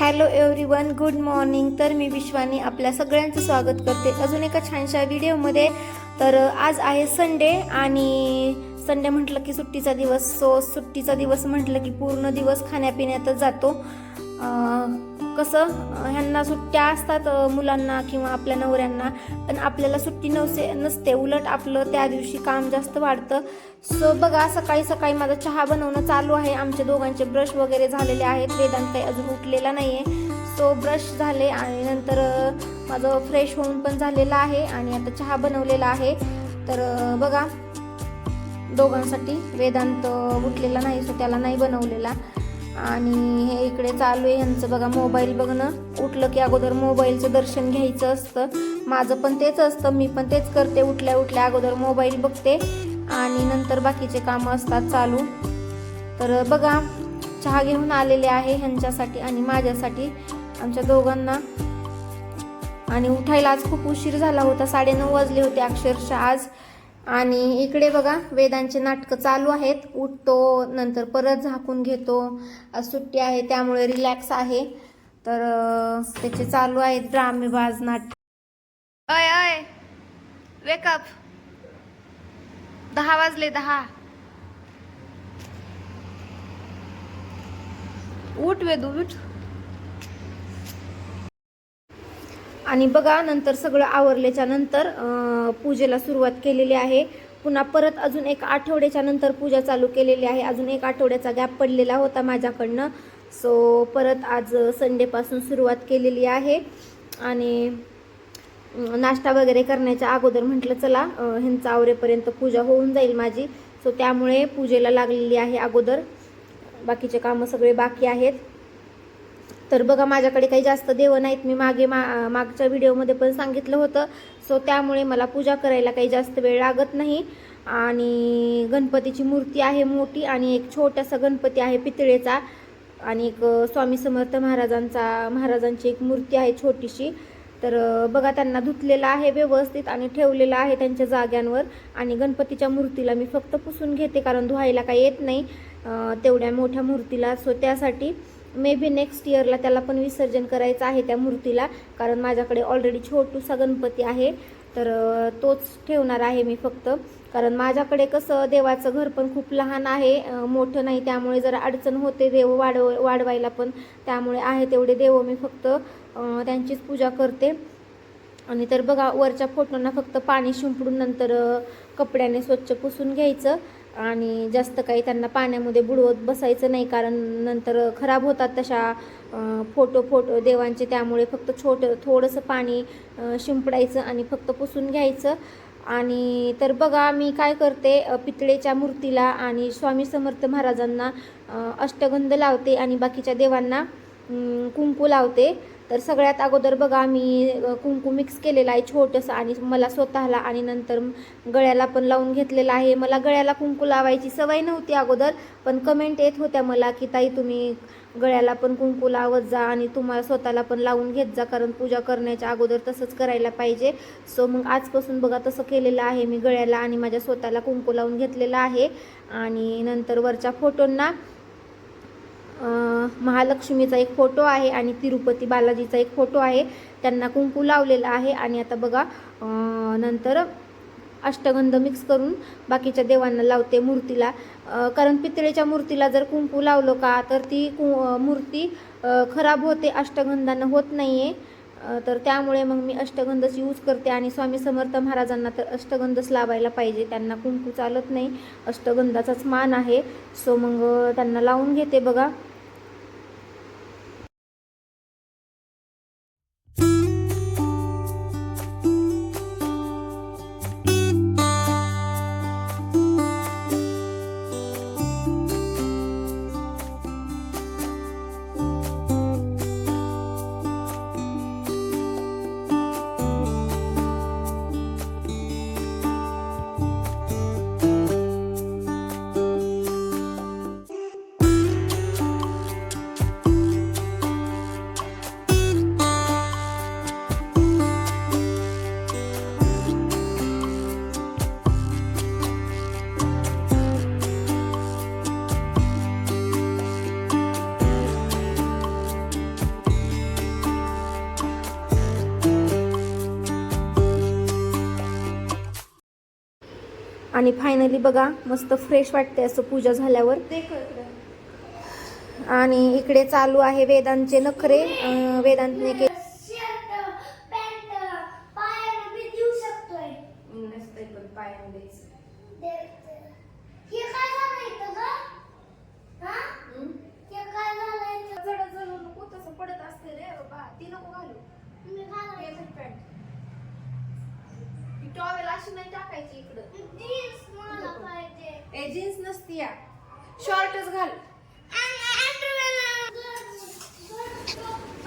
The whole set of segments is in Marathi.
Hello everyone good morning तर मी विश्वानी आपल्या सगळ्यांचं स्वागत करते. अजून एका छानशा व्हिडिओमध्ये. तर आज आहे संडे आणि संडे म्हटलं की सुट्टीचा दिवस. सो सुट्टीचा दिवस म्हटलं की पूर्ण दिवस खाण्यापिण्यातच जातो. कसं ह्यांना सुट्ट्या असतात मुलांना किंवा आपल्या नवऱ्यांना पण आपल्याला सुट्टी नवसे नसते. उलट आपलं त्या दिवशी काम जास्त वाढतं. सो बघा सकाळी सकाळी माझा चहा बनवणं चालू आहे. आमच्या दोघांचे ब्रश वगैरे झालेले आहेत. वेदांत काही अजून उठलेला नाही आहे सो ब्रश झाले आणि नंतर माझं फ्रेश होऊन पण झालेलं आहे आणि आता चहा बनवलेला आहे. तर बघा दोघांसाठी वेदांत उठलेला नाही सो त्याला नाही बनवलेला. आणि हे इकडे चालू आहे. यांचं बघा मोबाईल बघणं. उठलं की अगोदर मोबाईलचं दर्शन घ्यायचं असतं. माझं पण तेच असतं. मी पण तेच करते. उठल्या उठल्या अगोदर मोबाईल बघते. आणि नंतर बाकीचे कामं असतात चालू. तर बघा चहा घेऊन आलेले आहे ह्यांच्यासाठी आणि माझ्यासाठी आमच्या दोघांना. आणि उठायला आज खूप उशीर झाला होता. साडेनऊ वाजले होते अक्षरशः आज. आणि इकडे बघा वेदांचे नाटकं चालू आहेत. उठतो नंतर परत झाकून घेतो. सुट्टी आहे त्यामुळे रिलॅक्स आहे. तर त्याचे चालू आहेत ड्रामेबाज नाटक अय अय वेकअप दहा वाजले दहा. उठ वेदू उठ. आणि बघा नंतर सगळं आवरल्याच्या नंतर पूजेला सुरुवात केलेली आहे. पुन्हा परत अजून एक आठवड्याच्या नंतर पूजा चालू केलेली आहे. अजून एक आठवड्याचा गॅप पडलेला होता माझ्याकडनं. सो परत आज संडेपासून सुरुवात केलेली आहे. आणि नाश्ता वगैरे करण्याच्या अगोदर म्हटलं चला ह्यांचा आवरेपर्यंत पूजा होऊन जाईल माझी. सो त्यामुळे पूजेला लागलेली आहे अगोदर. बाकीचे कामं सगळे बाकी आहेत. तर बघा माझ्याकडे काही जास्त देव नाहीत. मी मागे मा मागच्या व्हिडिओमध्ये पण सांगितलं होतं. सो त्यामुळे मला पूजा करायला काही जास्त वेळ लागत नाही. आणि गणपतीची मूर्ती आहे मोठी आणि एक छोटासा गणपती आहे पितळेचा. आणि एक स्वामी समर्थ महाराजांचा महाराजांची एक मूर्ती आहे छोटीशी. तर बघा त्यांना धुतलेलं आहे व्यवस्थित आणि ठेवलेलं आहे त्यांच्या जाग्यांवर. आणि गणपतीच्या मूर्तीला मी फक्त पुसून घेते कारण धुवायला काही येत नाही तेवढ्या मोठ्या मूर्तीला. सो त्यासाठी मे बी नेक्स्ट इयरला त्याला पण विसर्जन करायचं आहे त्या मूर्तीला कारण माझ्याकडे ऑलरेडी छोटूसा गणपती आहे. तर तोच ठेवणार आहे मी फक्त. कारण माझ्याकडे कसं देवाचं घर पण खूप लहान आहे मोठं नाही त्यामुळे जरा अडचण होते देव वाढव वाढवायला पण. त्यामुळे आहे तेवढे देव मी फक्त त्यांचीच पूजा करते. आणि तर बघा वरच्या फोटोंना फक्त पाणी शिंपडून नंतर कपड्याने स्वच्छ पुसून घ्यायचं. आणि जास्त काही त्यांना पाण्यामध्ये बुडवत बसायचं नाही कारण नंतर खराब होतात तशा फोटो फोटो देवांचे. त्यामुळे फक्त छोटं थोडंसं पाणी शिंपडायचं आणि फक्त पुसून घ्यायचं. आणि तर बघा मी काय करते पितळेच्या मूर्तीला आणि स्वामी समर्थ महाराजांना अष्टगंध लावते आणि बाकीच्या देवांना कुंकू लावते. तर सगळ्यात अगोदर बघा मी कुंकू मिक्स केलेलं आहे छोटंसं आणि मला स्वतःला आणि नंतर गळ्याला पण लावून घेतलेलं आहे. मला गळ्याला कुंकू लावायची सवय नव्हती अगोदर पण कमेंट येत होत्या मला की ताई तुम्ही गळ्याला पण कुंकू लावत जा आणि तुम्हाला स्वतःला पण लावून घेत जा कारण पूजा करण्याच्या अगोदर तसंच करायला पाहिजे. सो मग आजपासून बघा तसं केलेलं आहे मी गळ्याला आणि माझ्या स्वतःला कुंकू लावून घेतलेलं आहे. आणि नंतर वरच्या फोटोंना महालक्ष्मीचा एक फोटो आहे आणि तिरुपती बालाजीचा एक फोटो आहे. त्यांना कुंकू लावलेला आहे आणि आता बघा नंतर अष्टगंध मिक्स करून बाकीच्या देवांना लावते मूर्तीला. कारण पितळेच्या मूर्तीला जर कुंकू लावलं का तर ती कु मूर्ती खराब होते अष्टगंधानं होत नाही आहे तर त्यामुळे मग मी अष्टगंधच यूज करते आणि स्वामी समर्थ महाराजांना तर अष्टगंधच लावायला पाहिजे. त्यांना कुंकू चालत नाही. अष्टगंधाचाच मान आहे. सो मग त्यांना लावून घेते बघा. आणि फायनली बघा मस्त फ्रेश वाटते असं पूजा झाल्यावर. आणि इकडे चालू आहे वेदांचे नखरे. वेदांतने के हे हा हे पडत असते रे बाबा ती नको घालू. मी घालायचं टॉवेल अशी नाही टाकायची इकडं. जीन्स मला पाहिजे. ए जीन्स नसती या. शॉर्टच घाल.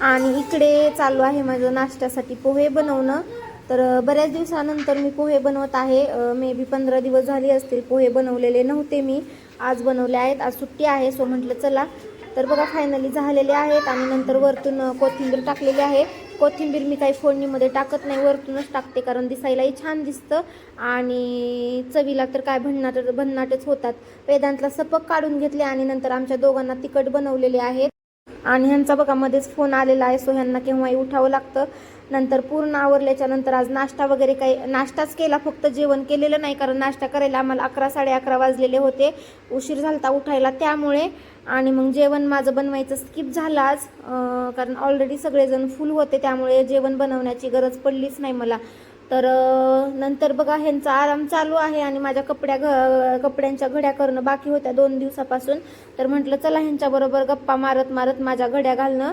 आणि इकडे चालू आहे माझं नाश्त्यासाठी पोहे बनवणं. तर बऱ्याच दिवसानंतर मी पोहे बनवत आहे. मे बी पंधरा दिवस झाले असतील पोहे बनवलेले नव्हते मी. आज बनवले आहेत आज सुट्टी आहे सो म्हटलं चला तर बघा फायनली झालेले आहेत आणि नंतर वरतून कोथिंबीर टाकलेली आहे. कोथिंबीर मी काही फोडणीमध्ये टाकत नाही वरतूनच टाकते कारण दिसायलाही छान दिसतं. आणि चवीला तर काय भन्नाट भन्नाटच होतात. वेदांतला सपक काढून घेतले आणि नंतर आमच्या दोघांना तिखट बनवलेले आहेत. आणि ह्यांचा बघा मध्येच फोन आलेला आहे सो ह्यांना केव्हाही उठावं लागतं. नंतर पूर्ण आवरल्याच्या नंतर आज नाश्ता वगैरे काही नाश्ताच केला फक्त जेवण केलेलं नाही कारण नाश्ता करायला आम्हाला अकरा साडे अकरा वाजलेले होते. उशीर झालता उठायला त्यामुळे आणि मग जेवण माझं बनवायचं स्किप झालं आज कारण ऑलरेडी सगळेजण फुल होते त्यामुळे जेवण बनवण्याची गरज पडलीच नाही मला. तर नंतर बघा ह्यांचा आराम चालू आहे आणि माझ्या कपड्या घ कपड्यांच्या घड्या करणं बाकी होत्या दोन दिवसापासून. तर म्हटलं चला ह्यांच्याबरोबर गप्पा मारत मारत माझ्या घड्या घालणं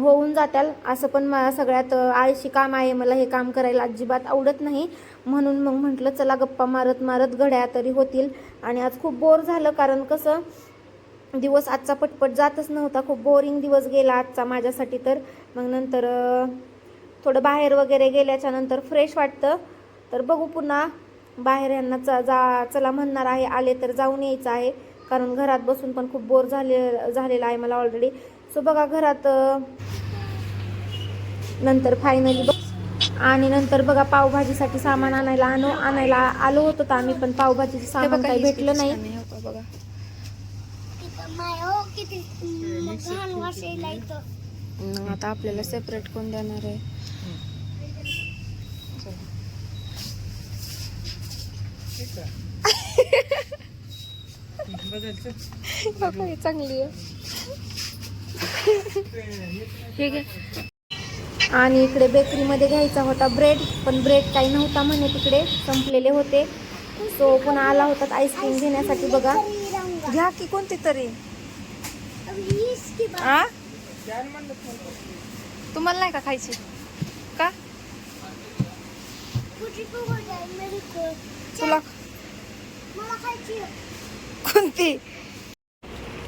होऊन जात्याल. असं पण मला सगळ्यात आळशी काम आहे मला हे काम करायला अजिबात आवडत नाही. म्हणून मग म्हटलं चला गप्पा मारत मारत घड्या तरी होतील. आणि आज खूप बोर झालं कारण कसं दिवस आजचा पटपट जातच नव्हता. खूप बोरिंग दिवस गेला आजचा माझ्यासाठी तर. मग नंतर थोडं बाहेर वगैरे गेल्याच्यानंतर फ्रेश वाटतं. तर बघू पुन्हा बाहेर यांना च जा चला म्हणणार आहे आले तर जाऊन यायचं आहे. कारण घरात बसून पण खूप बोर झाले झालेलं आहे मला ऑलरेडी सो बघा घरात नंतर फायनली आणि नंतर बघा पावभाजीसाठी सामान आणायला आणू आणायला आलो होतो तर आम्ही पण पावभाजीचं सामान काही भेटलं नाही. तिथं आता आपल्याला सेपरेट कोण देणार आहे? चांगली आहे. आणि इकडे बेकरीमध्ये घ्यायचा होता ब्रेड पण ब्रेड काही नव्हता म्हणे तिकडे. संपलेले होते. सो पुन्हा आला होता आईस्क्रीम घेण्यासाठी बघा. घ्या की कोणती तरी. आ? तुम्हाला नाही का खायची? का? तुला कोणती?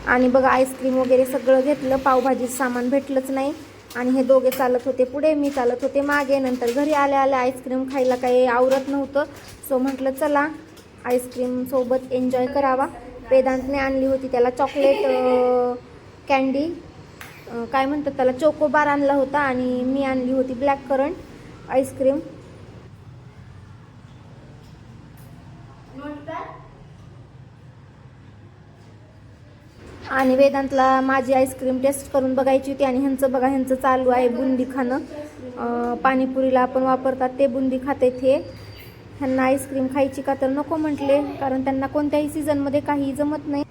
आणि बघा आईस्क्रीम वगैरे सगळं घेतलं. पावभाजीचं सामान भेटलंच नाही. आणि हे दोघे चालत होते पुढे मी चालत होते मागे. नंतर घरी आल्या आल्या आईस्क्रीम खायला काही आवरत नव्हतं. सो म्हटलं चला आईस्क्रीम सोबत एन्जॉय करावा. वेदांतने आणली होती. त्याला चॉकलेट कॅन्डी काय म्हणतात त्याला? चोकोबार आणला होता आणि मी आणली होती ब्लॅक करंट आईस्क्रीम आणि वेदांतला माझी आईस्क्रीम टेस्ट करून बघायची होती आणि ह्यांचं बघा ह्यांचं चालू आहे बुंदी खाणं. पाणीपुरीला आपण वापरतात ते बुंदी खाते ते ह्यांना आईस्क्रीम खायची का तर नको म्हटले कारण त्यांना कोणत्याही सीझनमध्ये काही जमत नाही.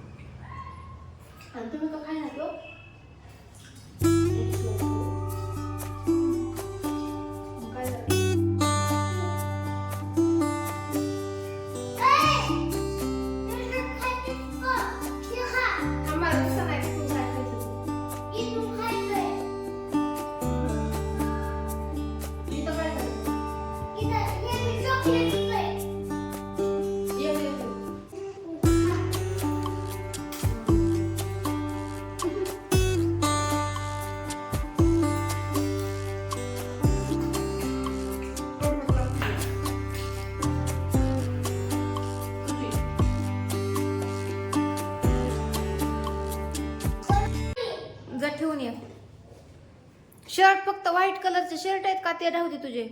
व्हाईट कलरचे शर्ट आहेत का? ते राहू दे तुझे.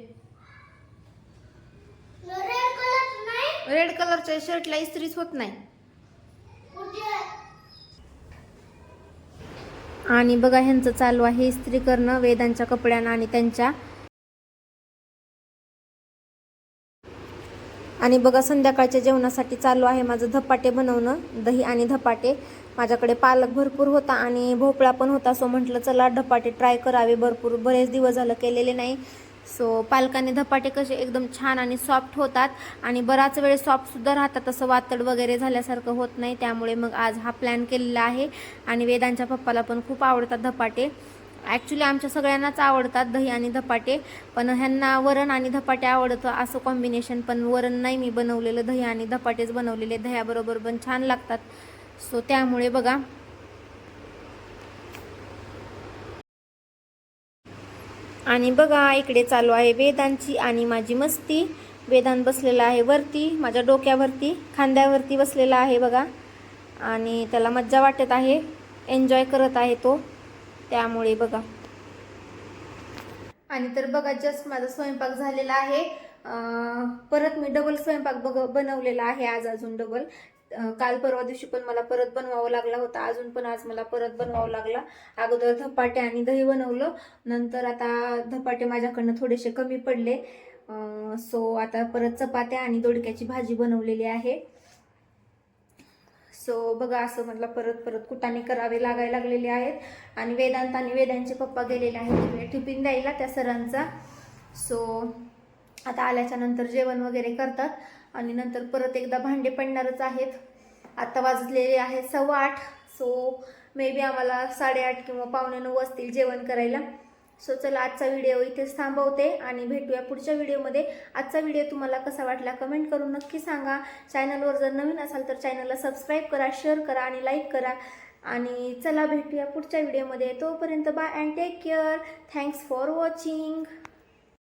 रेड कलर नाही. रेड कलरच्या शर्टला इस्त्रीच होत नाही. आणि बघा ह्यांचं चालू आहे इस्त्री करणं वेदांच्या कपड्यांना आणि त्यांच्या आणि बघा संध्याकाळच्या जेवणासाठी चालू आहे माझं धपाटे बनवणं दही आणि धपाटे. माझ्याकडे पालक भरपूर होता आणि भोपळा पण होता सो म्हटलं चला धपाटे ट्राय करावे. भरपूर बरेच दिवस झालं केलेले नाही. सो पालकाने धपाटे कसे एकदम छान आणि सॉफ्ट होतात आणि बराच वेळ सॉफ्टसुद्धा राहतात असं वातड वगैरे झाल्यासारखं होत नाही. त्यामुळे मग आज हा प्लॅन केलेला आहे आणि वेदांच्या पप्पाला पण खूप आवडतात धपाटे. ॲक्च्युली आमच्या सगळ्यांनाच आवडतात दही आणि धपाटे पण ह्यांना वरण आणि धपाटे आवडतं. असं कॉम्बिनेशन पण वरण नाही मी बनवलेलं दही आणि धपाटेच बनवलेले. दह्याबरोबर पण छान लागतात. सो त्यामुळे बघा. आणि बघा इकडे चालू आहे वेदांची आणि माझी मस्ती. वेदांत बसलेला आहे वरती माझ्या डोक्यावरती खांद्यावरती बसलेला आहे बघा. आणि त्याला मज्जा वाटत आहे. एन्जॉय करत आहे तो. त्यामुळे बघा. आणि तर बघा जस्ट माझा स्वयंपाक झालेला आहे. परत मी डबल स्वयंपाक बघ बनवलेला आहे आज अजून डबल काल परवा दिवशी पण मला परत बनवावं लागला होता. अजून पण आज मला परत बनवावं लागला. अगोदर धपाटे आणि दही बनवलं. नंतर आता धपाटे माझ्याकडनं थोडेसे कमी पडले. सो आता परत चपात्या आणि दोडक्याची भाजी बनवलेली आहे. सो बघा असं म्हटलं परत परत कुटाने करावे लागायला लागलेले आहेत. आणि वेदांत आणि वेदांचे पप्पा गेलेले आहेत टिफिन द्यायला त्या सरांचा. सो आता आल्याच्यानंतर जेवण वगैरे करतात आणि नंतर परत एकदा भांडे पडणारच आहेत. आता वाजलेले आहेत सव्वा आठ. सो मे बी आम्हाला साडेआठ किंवा पावणे नऊ वाजतील जेवण करायला. सो चला आजचा व्हिडिओ इथेच थांबवते आणि भेटूया पुढच्या व्हिडिओमध्ये आजचा व्हिडिओ तुम्हाला कसा वाटला कमेंट करून नक्की सांगा. चॅनलवर जर नवीन असाल तर चॅनलला सबस्क्राईब करा शेअर करा आणि लाईक करा. आणि चला भेटूया पुढच्या व्हिडिओमध्ये तोपर्यंत bye and take care thanks for watching